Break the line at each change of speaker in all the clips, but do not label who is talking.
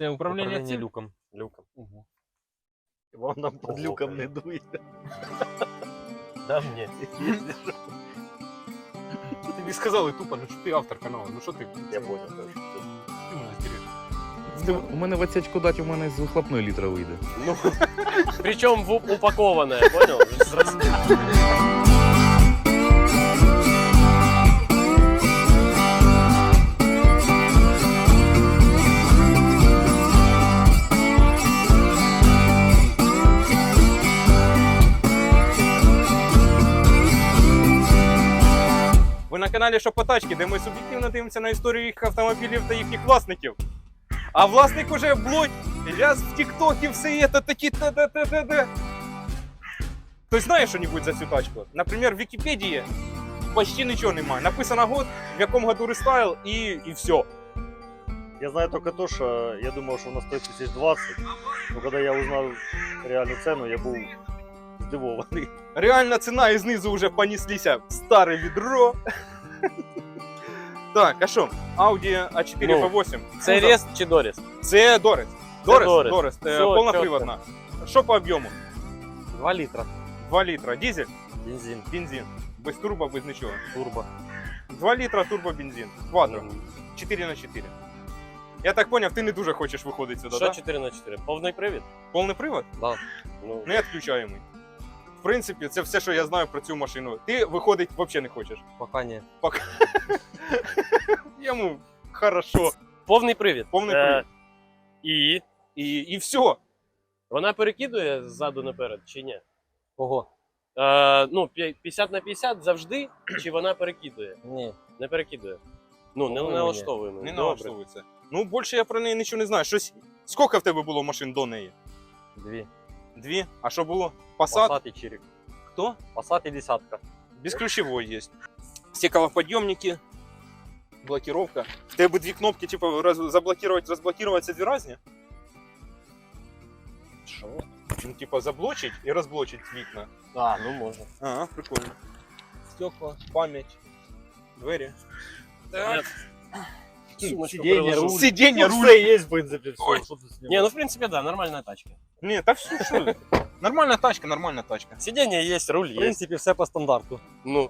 Це управління,
Управління
цим?
люком.
люком.
Вам нам під
Ого,
люком
блін.
не дує.
Да, ні.
Тобі сказали тупо, ну що ти автор каналу, ну що ти?
Я понял. так.
Ти мене здереш.
У мене в отсечку дати, у мене з вихлопної літра вийде.
Ну, причем в упакованное, понял? С рас-
каналі Шопотачки, де ми суб'єктивно дивимося на історію їх автомобілів та їхніх власників. А власник уже в блогі, ляз в тіктокі, все це такі та та та та та Хтось знає що-небудь за цю тачку? Наприклад, в Вікіпедії почти нічого немає. Написано год, в якому году рестайл і, і все.
Я знаю только то, что я думал, что вона стоит 1020, но когда я узнал реальну цену, я був здивований.
Реальна ціна і знизу вже понеслися в старе відро. Так, а що? Audi A4
Ну,
V8.
Це
Кузов.
Рест чи Доріс?
Це Дорес. Дорес,
Дорес.
Дорес. Е,
Всё,
повноприводна. Що по об'єму?
2 літра.
2 літра. Дизель,
Бензин.
бензин. Без турбо, без нічого.
Турбо.
2 літра турбо-бензин. Квадро. 4 на 4. Я так поняв, ти не дуже хочеш виходити сюди,
Що
так?
4 на 4? Повний привід?
Повний привод?
Да. Ну,
Не відключаємий. В принципі, це все, що я знаю про цю машину. Ти виходить взагалі не хочеш.
пока ні.
Йому хорошо.
Повний привід.
Повний
Е,
привід.
І
І, і все.
вона перекидує ззаду наперед чи ні? Ого. Е, ну, п'я- 50 на 50 завжди, чи вона перекидує?
Ні.
Не перекидує. Ну, не
По-моєму,
налаштовуємо.
Не
Добре.
налаштовується. Ну, більше я про неї нічого не знаю. Щось. Скільки в тебе було машин до неї?
Дві.
Дві? А що було? Passat?
Passat і Чирік.
Хто?
Passat і десятка.
Бесключевой есть. Стеклоподъемники. Блокировка. В тебе дві кнопки, типа, раз, заблокировать, разблокировать це дві разні?
Що?
Ну, типа, заблочить і розблочить вікна.
А, ну можна.
Ага, прикольно. Стекла, пам'ять, двері.
Так. Сумочку
Сидіння,
приложу.
руль.
Сидіння,
Ну,
руль.
все є, в принципі,
Ой.
все. Що тут знімати?
Не, ну в принципе, да, нормальная тачка.
Ні, та все, що? ви. Нормальна тачка, нормальна тачка.
Сиденье есть, руль
В
есть.
принципі, все по стандарту.
Ну,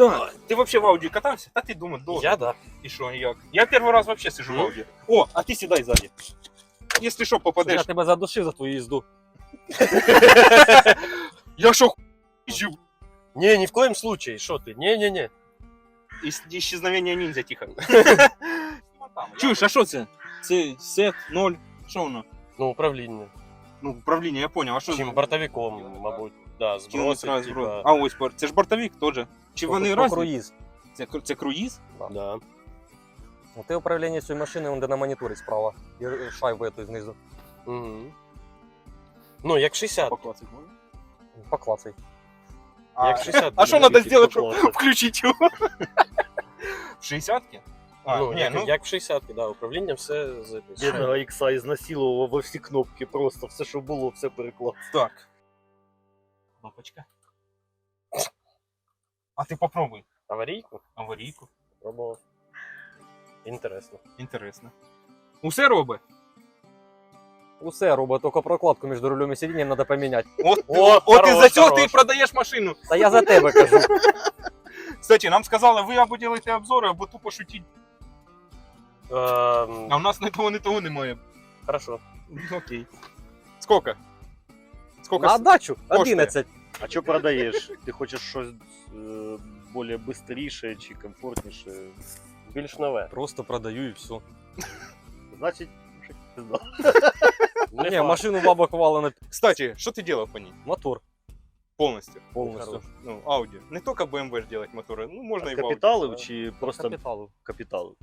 Так. Ти вообще в Ауді катався? Та ти думаєш, довго.
я да.
І що, і як? Я перший раз вообще сижу в
Ну.
Ауді. О, а ти сідай ззаді. Якщо що,
Я
попадеш.
тебе задушив за твою їзду.
Я що, їжджу?
Не, ни в коем случае, что ты? Не-не-не.
Іс- Ісчезновення ніндзя, тихо. Чуєш, а що це? Це сет, ноль. Що воно?
Ну, управління.
Ну, управління, я понял. А що
Чим бортовиком, мабуть. Да,
Кинули
збросить,
сразу
типа.
зброю. А ось бор- це ж бортовик теж. Чи вони
По
разні?
круїз.
Це, кру- це круїз?
Да.
Ну, Ти управління цієї машини, он де на моніторі справа. І е, шайбу той знизу.
Угу. Ну, як 60.
Поклацать можна?
Поклацай.
Як 60.
А що
буде
треба зробити,
покласти.
щоб включити його? В 60-ки? А,
ну,
ні,
як,
ну,
як в 60 да, управління все записує.
Бідного ікса ізнасилував во всі кнопки, просто все, що було, все переклав.
так. Лапочка. А ти попробуй.
Аварійку
Аварійку.
пробував. Інтересно.
Інтересно. Усе робить?
Усе робить, тільки прокладку між рулем і сидінням треба поміняти.
От,
О,
от
хорош,
із-за цього ти
хорош.
продаєш машину.
Та я за тебе кажу.
Кстати, нам сказали, ви або робите обзори, або тупо шутіть.
Ем,
А у нас ні того, ні того немає.
Хорошо.
Ну, Окей. Сколько? Сколько?
На дачу
коштує?
11.
А що продаєш? Ти хочеш щось е, більш швидше чи комфортніше?
Більш нове.
Просто продаю і все.
Значить, що ти знав.
Не
Ні,
факт.
машину баба ховала на
Кстати, що ти делал по ній?
мотор
Полностью.
повністю.
Хорош. Ну, Audi. Не только BMW ж делать моторы, ну можно и в Audi.
Капіталив чи просто
Капіталу.
капіталив?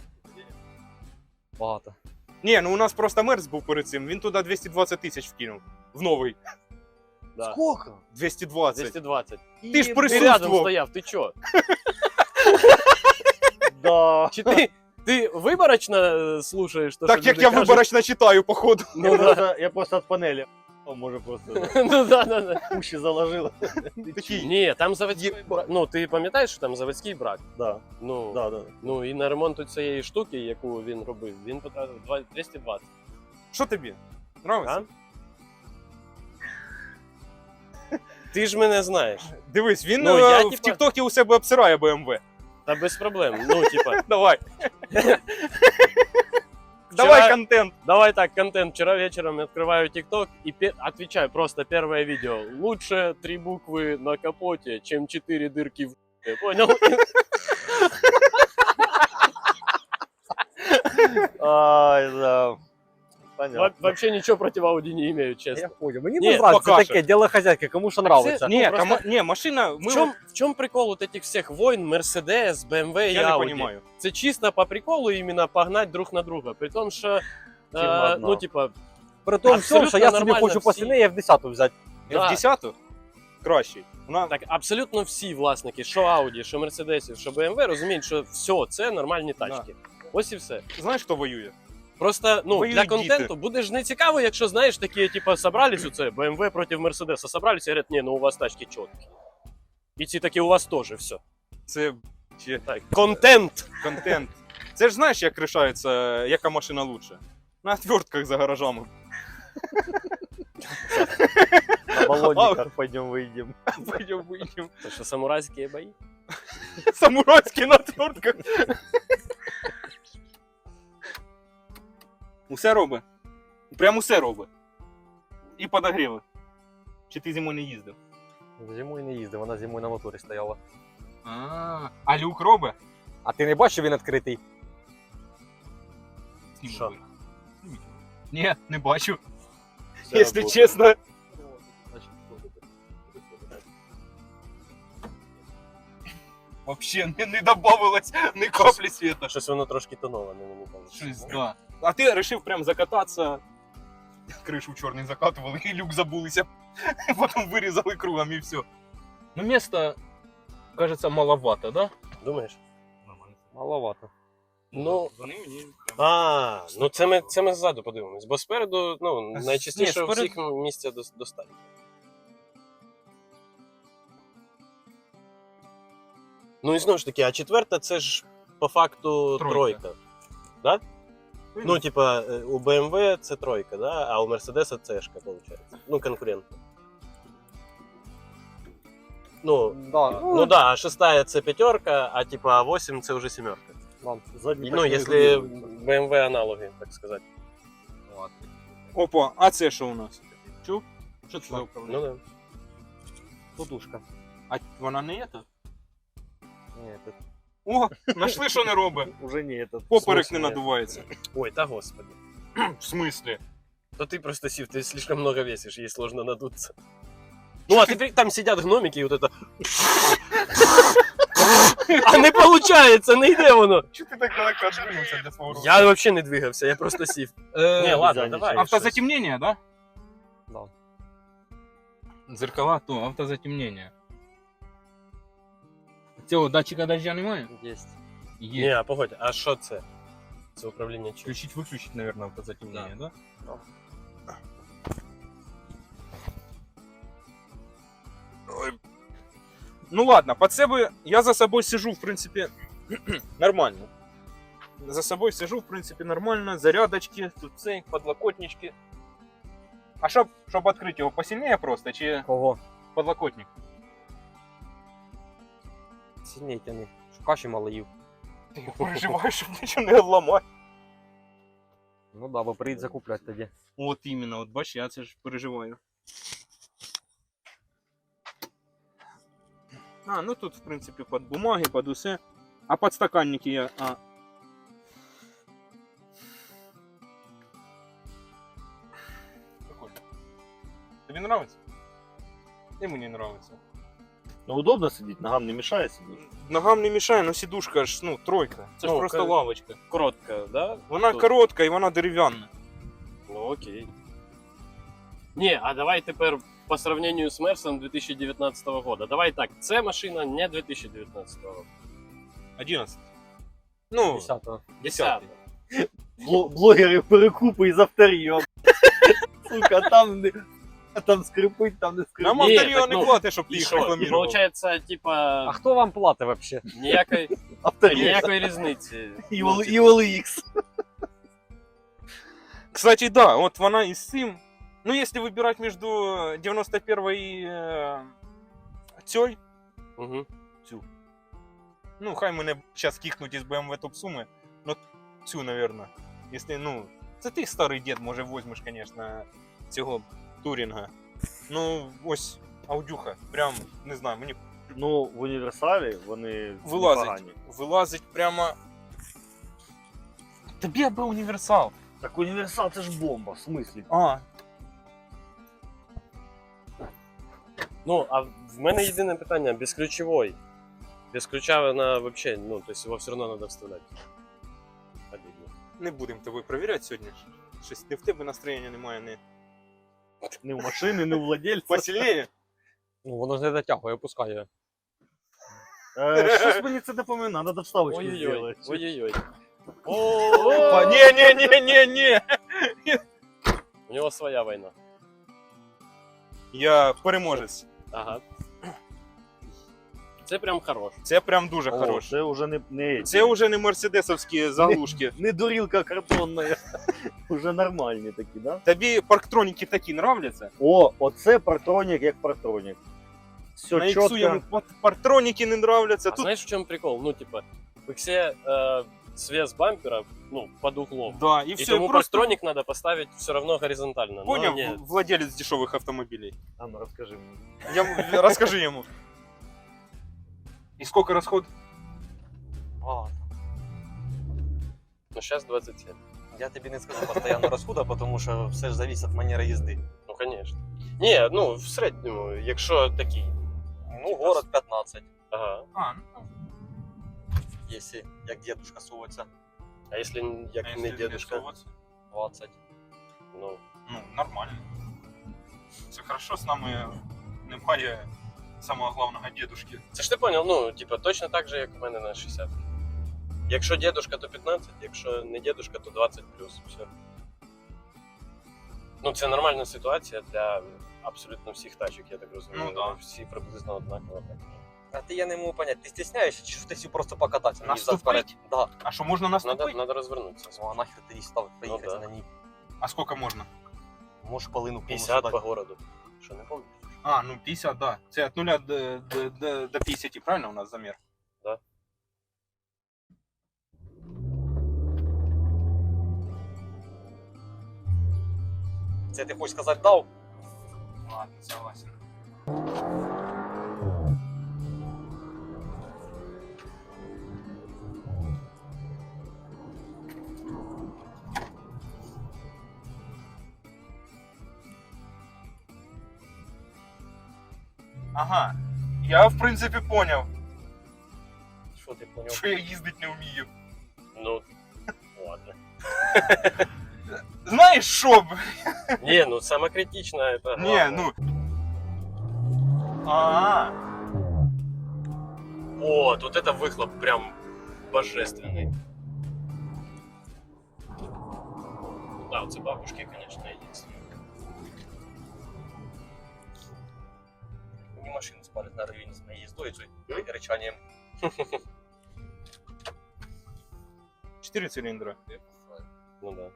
Багато.
Ні, ну у нас просто Мерс був перед цим, він туди 220 тисяч вкинув. В новий.
Да.
Сколько?
220.
220.
Ти ж
Ти рядом стояв, ти чо?
Да.
Чи ти, ти виборочно е, слушаєш то,
Так
що
як
люди
я
кажуть?
виборочно читаю, походу.
Ну,
я,
да.
я просто от панелі. О, може просто
ну да, да, да.
уші заложила.
Такий.
Ні, там заводський брак. Ну, ти пам'ятаєш, що там заводський брак?
Да,
Ну,
да, да.
ну і на ремонт цієї штуки, яку він робив, він потратив два- 220.
Що тобі? Нравиться?
Ти ж мене знаєш.
Дивись, він
Ну,
е,
я,
в
типа-
Тіктокі у себе обсирає BMW.
Та без проблем. Ну, типа,
Давай. Давай контент.
давай так, контент. Вчера вечером открываю ТикТок и пе- отвечаю просто первое видео. Лучше три буквы на капоте, чем четыре дырки в Ты Понял?
Ай, да.
Во-
Понятно.
Вообще ничего против Audi не имею,
Я
честно.
понял. Мені
Ні,
не нравится
покаже.
таке, діло хазяйки, кому що нравиться.
Ні,
просто-
та ма- ні, машина,
В
ми
чем, в чем прикол вот этих всех войн Mercedes, BMW и
я не
Audi?
розумію.
Це чисто по приколу именно погнать друг на друга. При том, що,
Тема
е, ну, типа,
При тому
Абсолютно
всьому, що я собі
нормально
хочу
всі.
посильніше F10 взяти.
Да.
F10 кращий. Вона
так, абсолютно всі власники, що Audi, що Mercedes, що BMW, розуміють, що все, це нормальні тачки. Ось і все.
знаєш, хто воює?
Просто ну,
Воюють
для
діти.
контенту буде ж не цікаво, якщо знаєш, такі, типу, собрались у це BMW проти Mercedes, собрались і говорять, ні, ну у вас тачки чіткі. І ці такі у вас теж все.
Це ще
Так, контент!
контент. Це ж знаєш, як рішається, яка машина лучше? На отвертках за гаражами.
На баллонниках пойдем выйдем.
Пойдем вийдемо.
Це що самурайські бої?
Самурайський на отвертках. Усе робить. Прям усе робить. І подогріви. Чи ти зимою не їздив?
Зимою не їздив, вона зимою на моторі стояла.
А, а люк робить?
А ти не бачиш, що він відкритий?
Що?
Ні, не бачу.
Все
Якщо чесно. Вообще не, не добавилось ні каплі світа.
Щось воно трошки тоноване, мені кажуть.
Щось, да. А ти вирішив прям закататися. Кришу чорний закатували і люк забулися. Потім вирізали кругом і все. Ну, места, кажется, маловато, да?
Думаєш?
Маловато.
Ну,
Вони мені.
А, ну це ми, це ми ззаду подивимось, бо спереду, ну, найчастіше у
спереду-
всіх місця дос- достатньо. Ну і знову ж таки, а четверта це ж по факту
Тройка.
тройка. Да? Ну, типа, е, у BMW це тройка, да? а у Mercedes це шка, виходить. Ну, конкурент. Ну,
Да,
ну да, а шестая це п'ятерка, а типа а 8 це вже сімерка.
Задний
Ну, якщо. BMW аналоги, так сказати.
Опа, а це що у нас? Чув? Що це за
Ну да.
подушка.
А вона не є?
Ні, тут
О, знайшли, що не робить.
Уже не этот.
Поперек не
смысле?
надувається.
Ой, та господи.
В смислі?
То ты просто, Сив, ты слишком много весишь, ей сложно надуться. Ну, а ты при- там сидят гномики и вот это... А не получается, не йде воно.
Чого ти так далеко віддвинувся для свого
Я вообще не двигався, я просто сів.
Е,
Не, ладно,
дизайнер.
давай.
Автозатемнение, да?
Да.
Зеркала, то автозатемнение. Цього датчика дождя немає?
є.
Ні, а погодь, а що це? Це управління чим?
Включить, выключить, наверное, автозатемнение, да? Ой. Ну ладно, под себе я за собой сижу, в принципе, нормально. За собой сижу, в принципе, нормально. Зарядочки, тут цей, подлокотнички. А щоб, щоб відкрити його посильніше просто, чи
Кого?
подлокотник?
Сильней тяни. Що каші мало їв.
Ти переживаєш, щоб нічого не ламати.
Ну да, бо прийдуть закуплять тоді.
От іменно, от бач, я це ж переживаю. А, ну тут, в принципі, під бумаги, під усе. А подстаканники я. А. Прикольно. Тобі нравится? І мені нравится.
Ну, удобно сидеть, ногам не мешает сидеть.
Ногам не мішає, але сідушка ж, ну, тройка. Це ж
Ну,
просто
ка-
лавочка.
Коротка, да?
Вона
Тут.
коротка і вона дерев'яна.
Ну окей. Ні, а давай тепер по сравнению з Мерсом 2019 года. Давай так, це машина не 2019 року.
11. Ну,
10-го.
10.
Бло- блогеры перекупы из автория. Сука, там, не- там скрипить, там не скрипить.
Нам авторіо
так,
не
ну,
платить, щоб ти
І
їх
що? І
рекламував.
получається, типа,
А хто вам платить вообще?
ніякої,
Автория.
ніякої різниці. Ну,
Evil X.
Кстати, да, от вона із цим. Ну, якщо вибирати між 91 і е, цією,
Угу.
ну, хай мене зараз кікнуть із BMW топ суми, но цю, наверное. Якщо, ну, це ти старий дід, може, возьмеш, звісно, цього турінга. Ну, ось аудюха, прям, не знаю, мені
Ну, в універсалі вони
вилазить.
непогані.
Вилазить прямо. Тобі аби універсал.
Так універсал це ж бомба, в смислі.
А,
Ну, а в мене єдине питання, безключовий. Без ключа вона вообще, ну, то есть его все равно надо вставлять. Обидно.
не будемо тебе перевіряти сьогодні. Щось не в тебе настроєння немає, не
Не в машини, не у владельця.
посильніше.
Ну, воно ж не затягує, пускає.
Е, Щось мені це напоминає, треба вставочку
Ой-ой-ой,
зробити.
ой-ой-ой.
Опа, ні, ні, ні, ні, ні.
У него своя война.
Я переможець.
Ага. Це прям хорош.
Це прям дуже
О,
хороше.
Це вже не, не,
Це вже не мерседесовські заглушки.
не дурілка картонна. Уже нормальні такі, да?
Тобі парктроніки такі нравляться?
О, оце партронік як партронік. Все
На іксу йому
чітко.
пат- парктроніки не нравляться.
А
Тут
знаешь, в чем прикол? Ну, типа, в иксе э, свес бампера, ну, под углом.
да, і
И
все,
тому
просто
парктроник надо поставить все равно горизонтально. но
поняв
не-
владелець дешевих автомобілей.
А ну розкажи мені.
Я, розкажи йому. І скільки розход?
А,
Ну, сейчас 27.
я тобі не скажу постійно розхода, тому що все ж залежить від манери їзди.
Ну, конечно. Ні, ну, в середньому, якщо такий.
Ну, город 15,
Ага.
А, ну,
якщо як дедушка суваться,
А якщо як
а
не
якщо
дедушка?
рисуватися?
20.
Ну,
Ну, нормально. Це хорошо, з нами немає самого главного дедушки.
це ж ти понял, ну, типа, точно так же, як у мене на 60. Якщо дедушка, то 15, якщо не дедушка, то 20 плюс. Все. Ну, це нормальна ситуація для абсолютно всіх тачок, я так розумію.
Ну, да.
Всі приблизно однаково. Так.
А ти я не можу поняти, ти стісняєшся, чи ти сів просто покататися? Мені
Наступить?
взад-вперед? Да.
А що можна
Надо,
наступити?
надо розвернутися.
Ну, а нахер ти їй став поїхати
да.
на ній?
А скільки можна?
Можеш полину
50
повністю
по
дати.
городу. Що, не пам'ятаєш?
А, ну 50, да. Це від 0 до, до, до, до 50, правильно у нас замір?
Да.
Це ти хочеш сказати дав?
Ладно, согласен. Ага. Я в принципі поняв,
Що ти поняв?
що я їздити не вмію.
Ну, ладно.
Знаєш що? б?
Не, ну самое критичное это
Ні,
главное.
ну. А,
О, тут это выхлоп прям божественный. Да, вот бабушки, конечно,
машину спалять на районі з моєю їздою, цією речанням.
4 циліндра.
Ну да.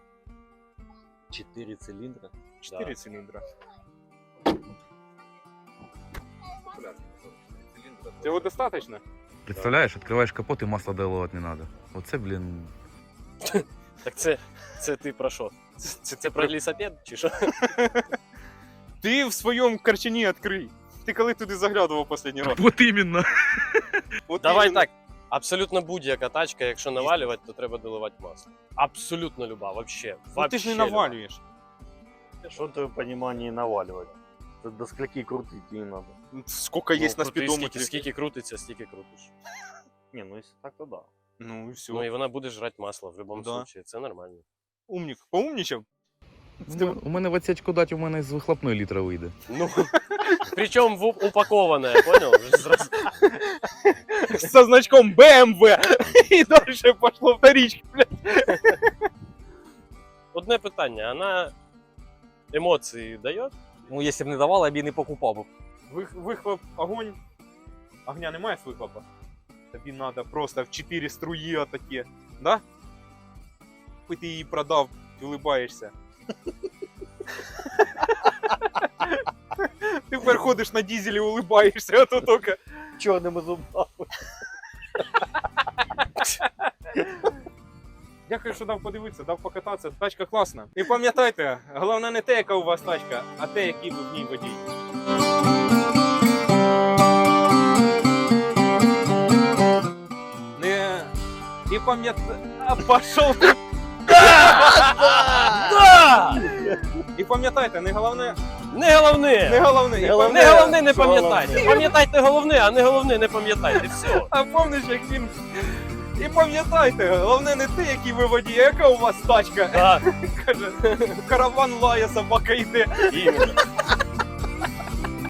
4 циліндри.
4 циліндра. Цього достаточно?
Представляєш, відкриваєш капот і масло доливати не треба. Оце, блін.
Так це, це ти про що?
Це,
Це про лісопед чи що?
Ти в своєму карчані відкрий. Ти коли туди заглядував останній раз?
От іменно.
От
Давай
іменно.
так. Абсолютно будь-яка тачка, якщо навалювати, то треба доливати масло. Абсолютно люба, вообще.
Ну, ти ж не
люба.
навалюєш.
Що ти в розумінні навалювати? Це до скольки крутити її треба.
Скільки є
Ну,
на
крути,
спідометрі.
Скільки, скільки крутиться, стільки крутиш.
Ні, ну якщо так, то да.
Ну і все.
Ну і вона буде жрати масло в будь-якому
Да.
случае. Це нормально.
Умник. Поумнічав?
У мене- в отсечку дать, у мене з вихлопної літра вийде.
Ну, причем в упакованное, понял? Зразу-
Со значком BMW. І далі пошло вторичка.
Одне питання, вона емоції дає?
Ну, якщо б не давала, я б її не покупав. би.
Вих, вихлоп, огонь. Огня немає з вихлопа. Тобі треба просто в 4 струї отакі. Да? Хоч ти її продав, ти улибаєшся. Ти тепер ходиш на дізелі, улибаєшся, а то тільки.
Чорними зубами.
Дякую, що дав подивитися, дав покататися. Тачка класна. І пам'ятайте, головне не те, яка у вас тачка, а те, який ви в ній водій. Не. І пам'ятай. А ти.
Да!
І пам'ятайте, не головне.
Не головне!
Не головне. і
головне.
Не головне не
Що
пам'ятайте. Пам'ятайте головне, а не головне не пам'ятайте. Все.
А помниш, як він. І пам'ятайте, головне не те, який ви водій, а яка у вас тачка.
Так,
Каже, караван лає, собака йде.
іменно.